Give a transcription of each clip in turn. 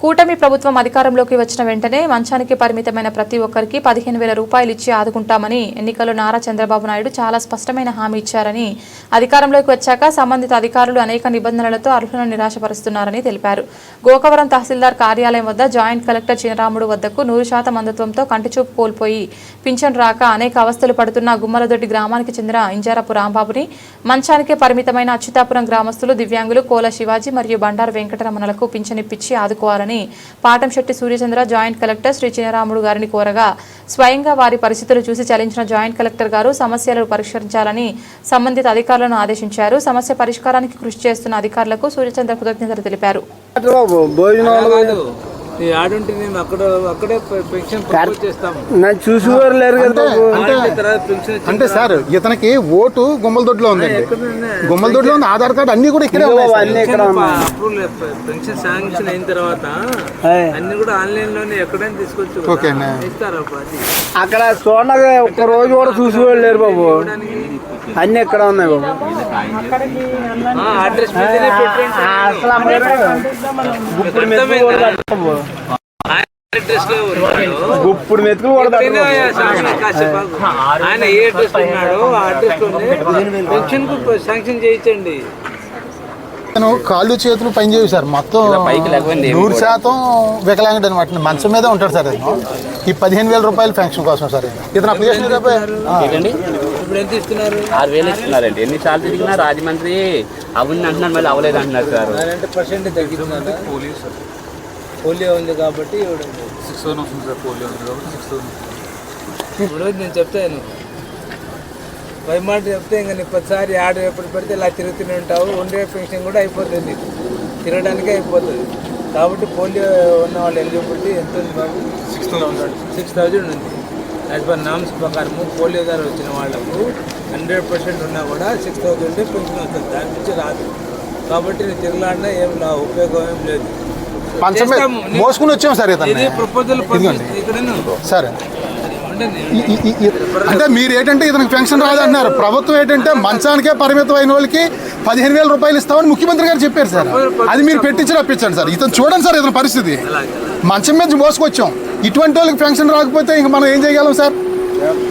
కూటమి ప్రభుత్వం అధికారంలోకి వచ్చిన వెంటనే మంచానికి పరిమితమైన ప్రతి ఒక్కరికి పదిహేను వేల రూపాయలు ఇచ్చి ఆదుకుంటామని ఎన్నికల్లో నారా చంద్రబాబు నాయుడు చాలా స్పష్టమైన హామీ ఇచ్చారని అధికారంలోకి వచ్చాక సంబంధిత అధికారులు అనేక నిబంధనలతో అర్హులను నిరాశపరుస్తున్నారని తెలిపారు. గోకవరం తహసీల్దార్ కార్యాలయం వద్ద జాయింట్ కలెక్టర్ చినరాముడు వద్దకు నూరు శాతం అందుత్వంతో కంటిచూపు కోల్పోయి పింఛన్ రాక అనేక అవస్థలు పడుతున్న గుమ్మలదొడ్డి గ్రామానికి చెందిన ఇంజారపు రాంబాబుని మంచానికే పరిమితమైన అచ్యుతాపురం గ్రామస్తులు దివ్యాంగులు కోల శివాజీ మరియు బండారు వెంకటరమణలకు పింఛనిప్పించి ఆదుకోవాలని పాటంశెట్టి సూర్యచంద్ర జాయింట్ కలెక్టర్ శ్రీ చినరాముడు గారిని కోరగా స్వయంగా వారి పరిస్థితులు చూసి చలించిన జాయింట్ కలెక్టర్ గారు సమస్యలను పరిష్కరించాలని సంబంధిత అధికారులను ఆదేశించారు. సమస్య పరిష్కారానికి కృషి చేస్తున్న అధికారులకు సూర్యచంద్ర కృతజ్ఞతలు తెలిపారు. ఆడుంటే మేము అక్కడ అక్కడే పెన్షన్ చేస్తాము. చూసేవారు లేరు కదా అంటే సార్ ఇతనికి ఓటు గుమ్మలదొడ్లో ఉందండి. గుమ్మలదొడ్లో ఉంది ఆధార్ కార్డు అన్ని కూడా ఇక్కడే పెన్షన్ శాంక్షన్ అయిన తర్వాత. అన్ని కూడా ఆన్లైన్లోనే ఎక్కడైనా తీసుకోవచ్చు కదా. ఓకే అక్కడ చూడగా ఒక్క రోజు కూడా చూసేవాళ్ళు లేరు బాబు. అన్ని ఇక్కడ ఉన్నాయి బాబు? అడ్రస్ గుప్పుడు మెతుకులు. ఆయన ఏ ఉన్నాడో ఆ పెన్షన్కు శాంక్షన్ చేయించండి కాళ్ళు చేతులు పని చేయవు సార్ మొత్తం నూరు శాతం వికలాంగుడు అనమాట మంచం మీదే ఉంటాడు సార్ ఈ పదిహేను వేల రూపాయల పెన్షన్ కోసం సార్ ఇతను. ఇతను అప్లికేషన్ ఆ, ఏంటండి ఇప్పుడు ఎంత ఇస్తున్నారు? ఆరు వేలు ఇస్తున్నారండి. ఎన్నిసార్లు తిరిగినా రాజమండ్రి అవును అంటున్నారు మళ్ళీ అవ్వలేదు అంటున్నారు సార్. పోలియో ఉంది కాబట్టి సిక్స్ థౌసండ్ వస్తుంది సార్ పోలియో ఉంది కాబట్టి సిక్స్ థౌసండ్ ఇప్పుడు నేను చెప్తాను పై మాట చెప్తే ఇంకా నీకు ప్రతిసారి ఆడ ఎప్పుడు పెడితే ఇలా తిరుగుతూనే ఉంటావు. ఉండే పెన్షన్ కూడా అయిపోతుంది. నీకు తిరగడానికే అయిపోతుంది. కాబట్టి పోలియో ఉన్న వాళ్ళ ఎలిజిబిలిటీ ఎంత ఉంది బాబు? Six thousand. సిక్స్ థౌజండ్ ఉంది. యాజ్ పర్ నామ్స్ ప్రకారము పోలియో ద్వారా వచ్చిన వాళ్ళకు హండ్రెడ్ పర్సెంట్ ఉన్నా కూడా సిక్స్ థౌసండ్ పెన్షన్ వస్తుంది దాని నుంచి రాదు. కాబట్టి నేను తిరగలాడినా ఏం లా ఉపయోగం ఏం లేదు. మోసుకుని వచ్చాం సార్ ఇది ప్రపోజల్. సార్. అంటే మీరు ఏంటంటే ఇతనికి పెన్షన్ రాదంటున్నారు ప్రభుత్వం ఏంటంటే మంచానికే పరిమితం అయిన వాళ్ళకి పదిహేను వేల రూపాయలు ఇస్తామని ముఖ్యమంత్రి గారు చెప్పారు సార్. అది మీరు పెట్టించి రప్పించండి సార్. ఇతను చూడండి సార్ ఇతని పరిస్థితి. మంచం మీద మోసుకొచ్చాం. ఇటువంటి వాళ్ళకి పెన్షన్ రాకపోతే ఇంక మనం ఏం చేయగలం సార్?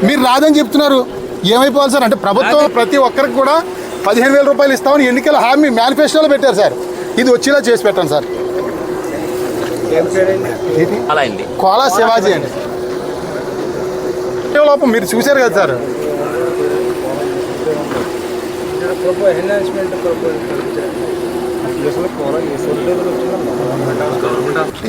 మీరు రాదని చెప్తున్నారు. ఏమైపోవాలి సార్? అంటే ప్రభుత్వం ప్రతి ఒక్కరికి కూడా పదిహేను వేల రూపాయలు ఇస్తామని ఎన్నికల హామీ మేనిఫెస్టోలో పెట్టారు సార్. ఇది వచ్చేలా చేసి పెట్టండి సార్. అలా కోలా శివాజీ అండి. లోపం మీరు చూశారు కదా సార్.